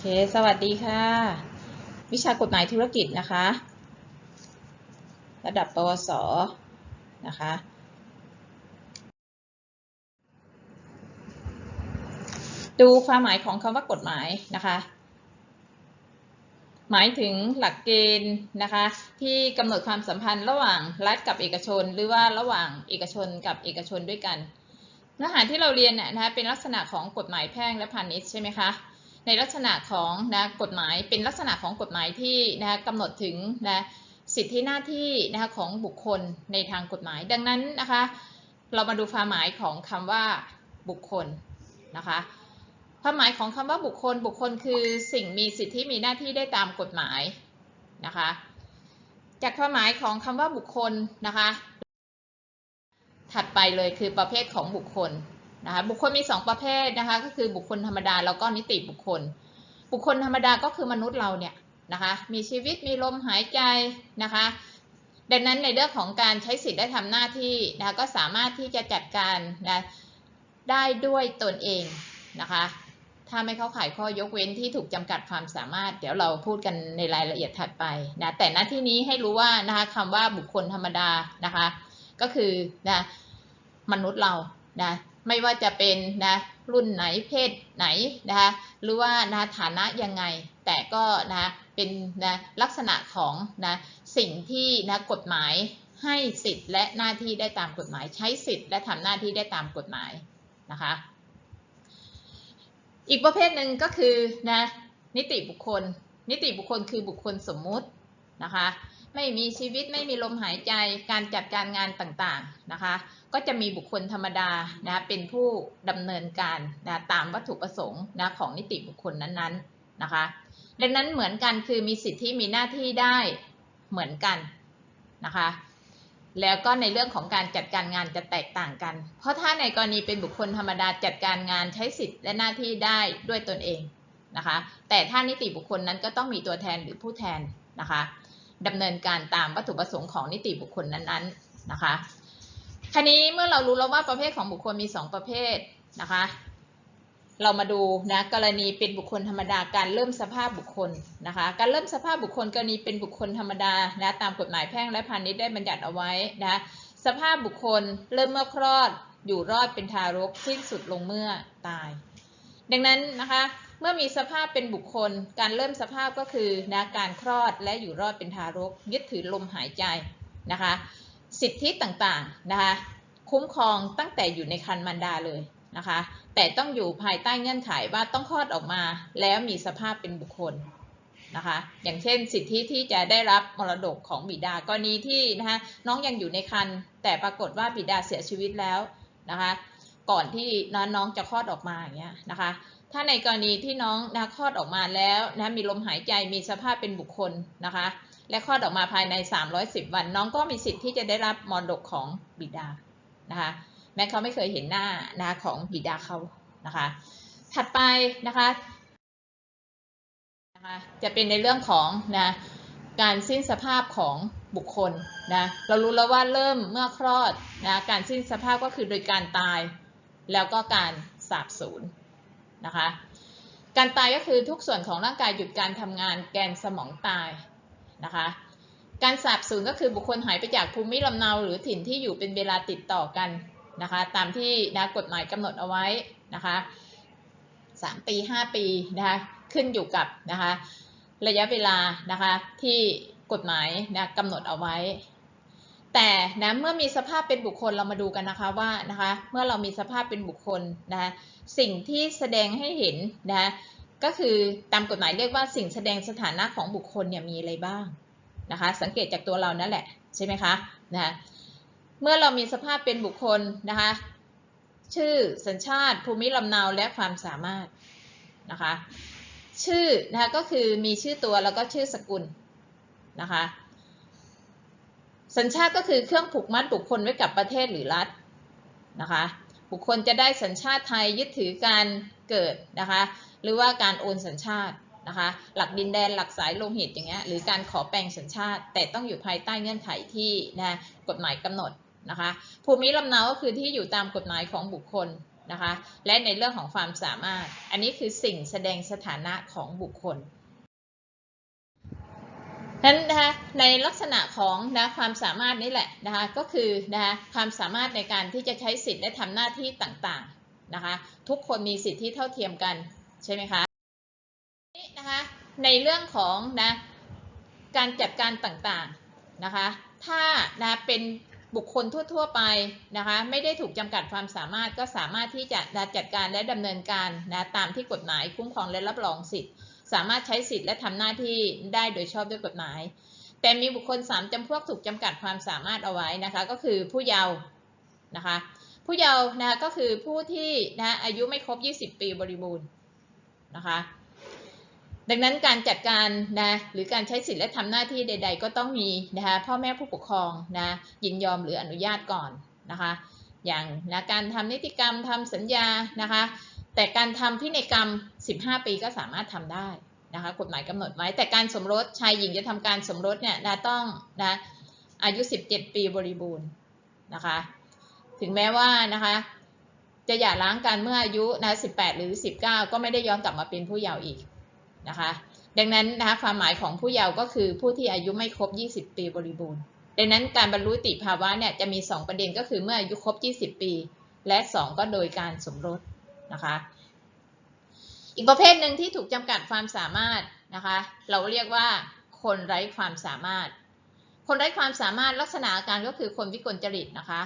เค สวัสดีค่ะ วิชากฎหมายธุรกิจนะคะ ระดับปวส นะคะ ดูความหมายของคำว่ากฎหมายนะคะ หมายถึงหลักเกณฑ์นะคะ ที่กำหนดความสัมพันธ์ระหว่างรัฐกับเอกชน หรือว่าระหว่างเอกชนกับเอกชนด้วยกันเนื้อหาที่เราเรียนเนี่ยนะคะเป็นลักษณะของกฎหมายแพ่งและพาณิชย์ใช่ไหมคะ ในลักษณะของนะกฎหมายเป็นลักษณะของกฎหมายที่นะกำหนดถึงนะสิทธิหน้าที่นะคะของบุคคลในทางกฎหมาย ดังนั้นนะคะเรามาดูความหมายของคำว่าบุคคลนะคะความหมายของคำว่าบุคคล บุคคลคือสิ่งมีสิทธิมีหน้าที่ได้ตามกฎหมายนะคะจากความหมายของคำว่าบุคคลนะคะถัดไปเลยคือประเภทของบุคคล นะคะบุคคลมี 2 ประเภทนะคะก็คือบุคคลธรรมดาแล้วก็นิติบุคคล บุคคลธรรมดาก็คือมนุษย์เราเนี่ยนะคะมีชีวิตมีลมหายใจนะคะดังนั้นในเรื่องของการใช้สิทธิ์ได้ทำหน้าที่นะคะก็สามารถที่จะจัดการนะได้ด้วยตนเองนะคะถ้าไม่เข้าข่ายข้อยกเว้นที่ถูกจำกัดความสามารถ เดี๋ยวเราพูดกันในรายละเอียดถัดไปนะแต่หน้าที่นี้ให้รู้ว่านะคะคำว่าบุคคลธรรมดานะคะก็คือนะมนุษย์เรานะ ไม่ว่าจะเป็นนะรุ่นไหนเพศไหนนะคะหรือว่านะฐานะยังไง แต่ก็นะเป็นนะลักษณะของนะสิ่งที่นะกฎหมายให้สิทธิ์และหน้าที่ได้ตามกฎหมาย ใช้สิทธิ์และทำหน้าที่ได้ตามกฎหมายนะคะอีกประเภทหนึ่งก็คือนะนิติบุคคล นิติบุคคลคือบุคคลสมมุตินะคะ ไม่มีชีวิตไม่มีลมหายใจการจัดการงานต่างๆนะคะ ก็จะมีบุคคลธรรมดานะเป็นผู้ดำเนินการนะตามวัตถุประสงค์นะของนิติบุคคลนั้นๆนะคะ ดังนั้นเหมือนกันคือมีสิทธิมีหน้าที่ได้เหมือนกันนะคะแล้วก็ในเรื่องของการจัดการงานจะแตกต่างกัน เพราะถ้าในกรณีเป็นบุคคลธรรมดาจัดการงานใช้สิทธิและหน้าที่ได้ด้วยตนเองนะคะ แต่ถ้านิติบุคคลนั้นก็ต้องมีตัวแทนหรือผู้แทนนะคะ ดำเนินการตามวัตถุประสงค์ของนิติบุคคลนั้นๆนะคะคราวนี้เมื่อเรารู้แล้วว่าประเภทของบุคคลมี 2 ประเภทนะคะ เรามาดูนะกรณีเป็นบุคคลธรรมดาการเริ่มสภาพบุคคลนะคะ การเริ่มสภาพบุคคลกรณีเป็นบุคคลธรรมดานะตามกฎหมายแพ่งและพาณิชย์ได้บัญญัติเอาไว้นะสภาพบุคคลเริ่มเมื่อคลอดอยู่รอดเป็นทารกสิ้นสุดลงเมื่อตาย ดังนั้นนะคะ เมื่อมีสภาพเป็นบุคคล การเริ่มสภาพก็คือนะการคลอดและอยู่รอดเป็นทารก ยึดถือลมหายใจนะคะ สิทธิต่างๆนะคะ คุ้มครองตั้งแต่อยู่ในครรภ์มารดาเลยนะคะ แต่ต้องอยู่ภายใต้เงื่อนไขว่าต้องคลอดออกมา แล้วมีสภาพเป็นบุคคลนะคะ อย่างเช่น สิทธิที่จะได้รับมรดกของบิดากรณีที่นะคะน้องยังอยู่ในครรภ์แต่ปรากฏว่าบิดาเสียชีวิตแล้วนะคะ ก่อนที่น้องจะคลอดออกมาอย่างเงี้ยนะคะ ถ้าในกรณีที่น้องนะคลอดออกมาแล้วนะมีลมหายใจมีสภาพเป็นบุคคลนะคะ และคลอดออกมาภายใน 310 วัน น้องก็มีสิทธิ์ที่จะได้รับมรดกของบิดานะคะแม้เขาไม่เคยเห็นหน้านะของบิดาเขานะคะ ถัดไปนะคะนะคะจะเป็นในเรื่องของนะการสิ้นสภาพของบุคคลนะเรารู้แล้วว่าเริ่มเมื่อคลอดนะการสิ้นสภาพก็คือโดยการตาย แล้วก็การสาบสูญ นะคะ การตายก็คือทุกส่วนของร่างกายหยุดการทำงานแกนสมองตายนะคะ การสาบสูญก็คือบุคคลหายไปจากภูมิลำเนาหรือถิ่นที่อยู่เป็นเวลาติดต่อกันนะคะ ตามที่นะกฎหมายกำหนดเอาไว้นะคะ3ปี 5 ปีนะคะขึ้นอยู่กับนะคะระยะเวลานะคะที่กฎหมายนะกำหนดเอาไว้ แต่นะเมื่อมีสภาพเป็นบุคคลเรามาดูกันนะคะว่านะคะเมื่อเรามีสภาพเป็นบุคคลนะคะสิ่งที่แสดงให้เห็นนะก็คือตามกฎหมายเรียกว่าสิ่งแสดงสถานะของบุคคลเนี่ยมีอะไรบ้างนะคะสังเกตจากตัวเรานั่นแหละใช่ไหมคะนะคะเมื่อเรามีสภาพเป็นบุคคลนะคะชื่อสัญชาติภูมิลำเนาและความสามารถนะคะชื่อนะคะก็คือมีชื่อตัวแล้วก็ชื่อสกุลนะคะ สัญชาติก็คือเครื่องผูกมัดบุคคลไว้กับประเทศหรือรัฐนะคะบุคคลจะได้สัญชาติไทยยึดถือการเกิดนะคะหรือว่าการโอนสัญชาตินะคะหลักดินแดนหลักสายโลหิตอย่างเงี้ยหรือการขอแปลงสัญชาติ แต่ต้องอยู่ภายใต้เงื่อนไขที่นะกฎหมายกำหนดนะคะภูมิลำเนาก็คือที่อยู่ตามกฎหมายของบุคคลนะคะและในเรื่องของความสามารถ อันนี้คือสิ่งแสดงสถานะของบุคคล นั้นนะคะในลักษณะของนะความสามารถนี่แหละนะคะก็คือนะคะความสามารถในการที่จะใช้สิทธิ์และทำหน้าที่ต่างๆนะคะทุกคนมีสิทธิเท่าเทียมกันใช่ไหมคะนี่นะคะในเรื่องของนะการจัดการต่างๆนะคะถ้านะเป็นบุคคลทั่ว ๆ ไปนะคะไม่ได้ถูกจำกัดความสามารถก็สามารถที่จะนะจัดการและดำเนินการนะตามที่กฎหมายคุ้มครองและรับรองสิทธิ สามารถใช้สิทธิ์และทำหน้าที่ได้โดยชอบด้วยกฎหมาย แต่มีบุคคล 3จำพวกถูกจำกัดความสามารถเอาไว้นะคะ ก็คือผู้เยาว์นะคะ ผู้เยาว์นะคะก็คือผู้ที่นะอายุไม่ครบ 20 ปีบริบูรณ์นะคะดังนั้นการจัดการนะหรือการใช้สิทธิ์และทำหน้าที่ใด ๆ ก็ต้องมีนะคะพ่อแม่ผู้ปกครองนะยินยอมหรืออนุญาตก่อนนะคะอย่างนะการทำนิติกรรมทำสัญญานะคะแต่การทำพินัยกรรม 15 ปีก็สามารถทำได้นะคะกฎหมายกำหนดไว้ แต่การสมรสชายหญิงจะทำการสมรสเนี่ยนะต้องนะอายุ 17 ปีบริบูรณ์นะคะถึงแม้ว่านะคะจะหย่าร้างกันเมื่ออายุนะ18 หรือ 19 ก็ไม่ได้ย้อนกลับมาเป็นผู้เยาว์อีกนะคะดังนั้นนะคะความหมายของผู้เยาว์ก็คือผู้ที่อายุไม่ครบ 20 ปีบริบูรณ์ ดังนั้นการบรรลุติภาวะเนี่ยจะมี 2 ประเด็นก็คือเมื่ออายุครบ 20 ปี และ 2 ก็โดยการสมรสนะคะ อีกประเภทหนึ่งที่ถูกจำกัดความสามารถนะคะ เราเรียกว่าคนไร้ความสามารถ คนไร้ความสามารถลักษณะอาการก็คือคนวิกลจริตนะคะ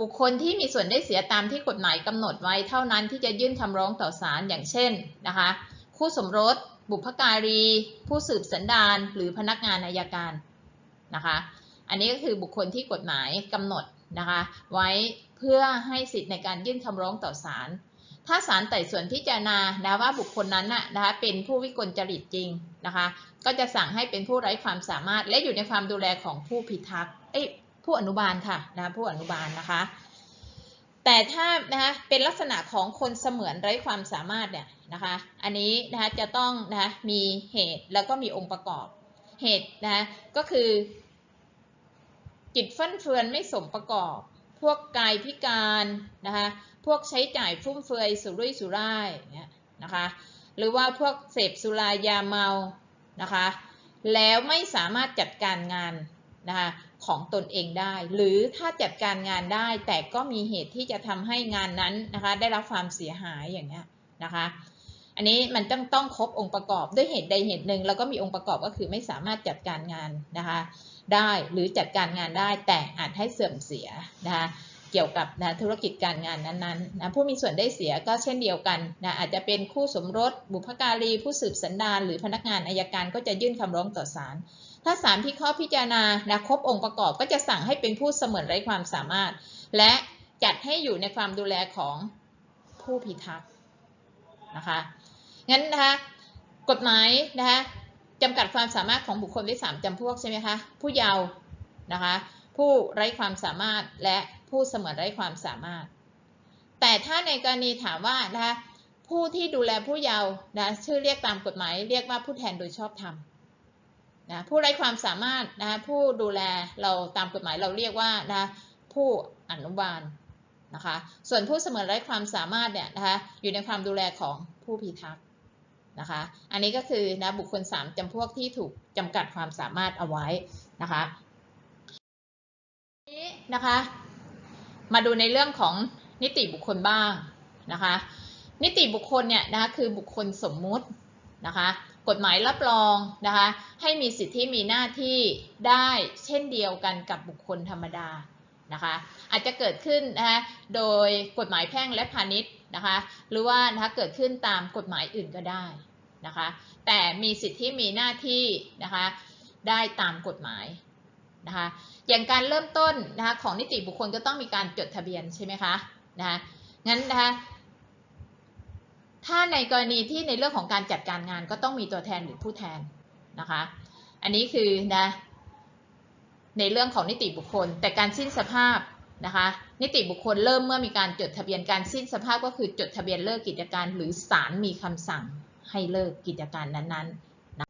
บุคคลที่มีส่วนได้เสียตามที่กฎหมายกำหนดไว้เท่านั้นที่จะยื่นคำร้องต่อศาลอย่างเช่นนะคะ คู่สมรส บุพการี ผู้สืบสันดานหรือพนักงานอายการนะคะ อันนี้ก็คือบุคคลที่กฎหมายกำหนดนะคะ ไว้เพื่อให้สิทธิ์ในการยื่นคำร้องต่อศาล ถ้าศาลไต่สวนพิจารณานะว่าบุคคลนั้นนะนะคะเป็นผู้วิกลจริตจริงนะคะก็จะสั่งให้เป็นผู้ไร้ความสามารถ และอยู่ในความดูแลของผู้พิทักษ์เอ้ผู้อนุบาลค่ะนะผู้อนุบาลนะคะ แต่ถ้านะคะเป็นลักษณะของคนเสมือนไร้ความสามารถเนี่ยนะคะอันนี้นะคะจะต้องนะคะมีเหตุแล้วก็มีองค์ประกอบเหตุนะคะก็คือจิตฟั่นเฟือนไม่สมประกอบ พวกกายพิการนะคะ พวกใช้จ่ายฟุ่มเฟือยสุรุ่ยสุร่ายเนี่ยนะคะ หรือว่าพวกเสพสุรายาเมานะคะ แล้วไม่สามารถจัดการงานนะคะของตนเองได้ หรือถ้าจัดการงานได้แต่ก็มีเหตุที่จะทำให้งานนั้นนะคะได้รับความเสียหายอย่างเงี้ยนะคะ อันนี้มันต้องต้องครบองค์ประกอบด้วยเหตุใดเหตุหนึ่งแล้วก็มีองค์ประกอบก็คือไม่สามารถจัดการงานนะคะได้หรือจัดการงานได้แต่อาจให้เสื่อมเสียนะคะ เกี่ยวกับนะธุรกิจการงานนั้นๆนะผู้มีส่วนได้เสียก็เช่นเดียวกันนะอาจจะเป็นคู่สมรส บุพการี ผู้สืบสันดานหรือพนักงานอายการก็จะยื่นคำร้องต่อศาลถ้าศาลพิเคราะห์พิจารณานะครบองค์ประกอบก็จะสั่งให้เป็นผู้เสมือนไร้ความสามารถ และจัดให้อยู่ในความดูแลของผู้พิทักษ์นะคะงั้นนะคะกฎหมายนะคะจำกัดความสามารถของบุคคลไว้สามจำพวกใช่ไหมคะผู้เยาว์นะคะ ผู้ไร้ความสามารถและผู้เสมือนไร้ความสามารถ แต่ถ้าในกรณีถามว่านะผู้ที่ดูแลผู้เยาว์นะชื่อเรียกตามกฎหมาย เรียกว่าผู้แทนโดยชอบธรรมนะผู้ไร้ความสามารถนะผู้ดูแลเราตามกฎหมายเราเรียกว่านะผู้อนุบาลนะคะส่วนผู้เสมือนไร้ความสามารถเนี่ยนะคะอยู่ในความดูแลของผู้พิทักษ์นะคะ อันนี้ก็คือนะบุคคล 3จำพวกที่ถูกจำกัดความสามารถเอาไว้นะคะ นะคะ มาดูในเรื่องของนิติบุคคลบ้างนะคะ นิติบุคคลเนี่ยนะคะคือบุคคลสมมุตินะคะกฎหมายรับรองนะคะให้มีสิทธิมีหน้าที่ได้เช่นเดียวกันกับบุคคลธรรมดานะคะอาจจะเกิดขึ้นนะคะโดยกฎหมายแพ่งและพาณิชย์นะคะหรือว่านะคะเกิดขึ้นตามกฎหมายอื่นก็ได้นะคะแต่มีสิทธิมีหน้าที่นะคะได้ตามกฎหมาย นะคะอย่างการเริ่มต้นนะคะของนิติบุคคลก็ต้องมีการจดทะเบียนใช่ไหมคะนะคะงั้นนะคะถ้าในกรณีที่ในเรื่องของการจัดการงานก็ต้องมีตัวแทนหรือผู้แทนนะคะ อันนี้คือนะในเรื่องของนิติบุคคล แต่การสิ้นสภาพนะคะนิติบุคคลเริ่มเมื่อมีการจดทะเบียนการสิ้นสภาพก็คือจดทะเบียนเลิกกิจการ หรือศาลมีคำสั่งให้เลิกกิจการนั้นๆนะ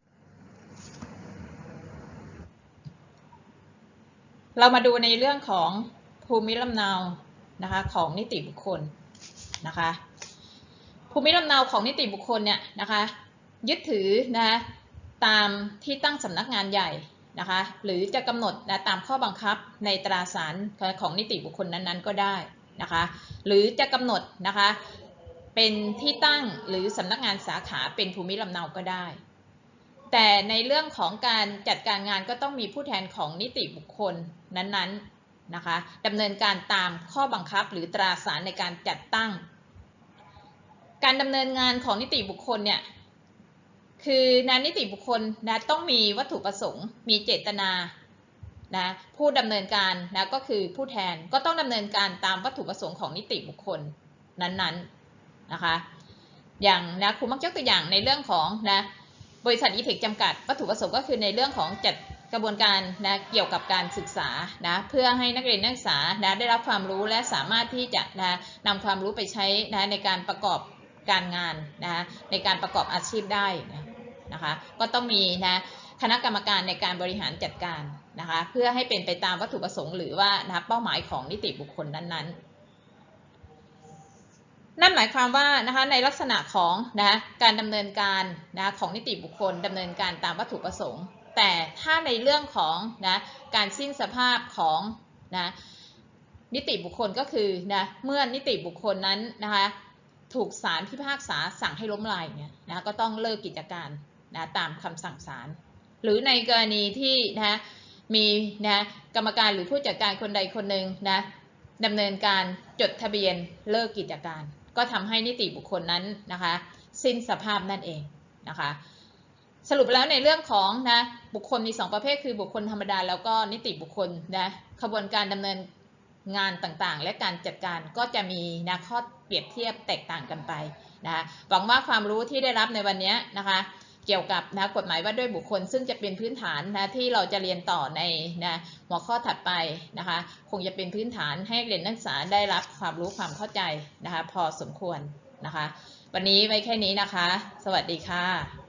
เรามาดูในเรื่องของภูมิลำเนานะคะของนิติบุคคลนะคะภูมิลำเนาของนิติบุคคลเนี่ยนะคะยึดถือนะตามที่ตั้งสำนักงานใหญ่นะคะหรือจะกำหนดนะตามข้อบังคับในตราสารของนิติบุคคลนั้นๆ ก็ได้นะคะหรือจะกำหนดนะคะเป็นที่ตั้งหรือสำนักงานสาขาเป็นภูมิลำเนาก็ได้ แต่ในเรื่องของการจัดการงานก็ต้องมีผู้แทนของนิติบุคคล นั้นๆนะคะดำเนินการตามข้อบังคับหรือตราสารในการจัดตั้ง การดำเนินงานของนิติบุคคลเนี่ยคือนะนิติบุคคลนะต้องมีวัตถุประสงค์ มีเจตนานะผู้ดำเนินการนะก็คือผู้แทนก็ต้องดำเนินการตามวัตถุประสงค์ของนิติบุคคลนั้นๆนะคะอย่างนะครูมักยกตัวอย่างในเรื่องของนะบริษัทอีเทคจำกัด วัตถุประสงค์ก็คือในเรื่องของจัด กระบวนการนะเกี่ยวกับการศึกษานะเพื่อให้นักเรียนนักศึกษานะได้รับความรู้และสามารถที่จะนะนำความรู้ไปใช้นะในการประกอบการงานนะในการประกอบอาชีพได้นะคะก็ต้องมีนะคณะกรรมการในการบริหารจัดการนะคะเพื่อให้เป็นไปตามวัตถุประสงค์ หรือว่านะเป้าหมายของนิติบุคคลนั้นๆนั่นหมายความว่านะคะในลักษณะของนะการดำเนินการนะของนิติบุคคลดำเนินการตามวัตถุประสงค์ แต่ถ้าในเรื่องของนะการสิ้นสภาพของนะนิติบุคคลก็คือนะเมื่อนิติบุคคลนั้นนะคะถูกศาลพิพากษาสั่งให้ล้มลายเนี่ยนะก็ต้องเลิกกิจการนะตามคำสั่งศาลหรือในกรณีที่นะมีนะกรรมการหรือผู้จัดการคนใดคนหนึ่งนะดำเนินการจดทะเบียนเลิกกิจการ ก็ทำให้นิติบุคคลนั้นนะคะ สิ้นสภาพนั่นเองนะคะ สรุปแล้วในเรื่องของนะบุคคลมี 2 ประเภทคือบุคคลธรรมดาแล้วก็นิติบุคคลนะขบวนการดำเนินงานต่างๆ และการจัดการก็จะมีนะข้อเปรียบเทียบแตกต่างกันไปนะคะหวังว่าความรู้ที่ได้รับในวันนี้นะคะเกี่ยวกับนะกฎหมายว่าด้วยบุคคล ซึ่งจะเป็นพื้นฐานนะที่เราจะเรียนต่อในนะหัวข้อถัดไปนะคะคงจะเป็นพื้นฐานให้เรียนนักศึกษาได้รับความรู้ความเข้าใจนะคะพอสมควรนะคะ วันนี้ไว้แค่นี้นะคะ สวัสดีค่ะ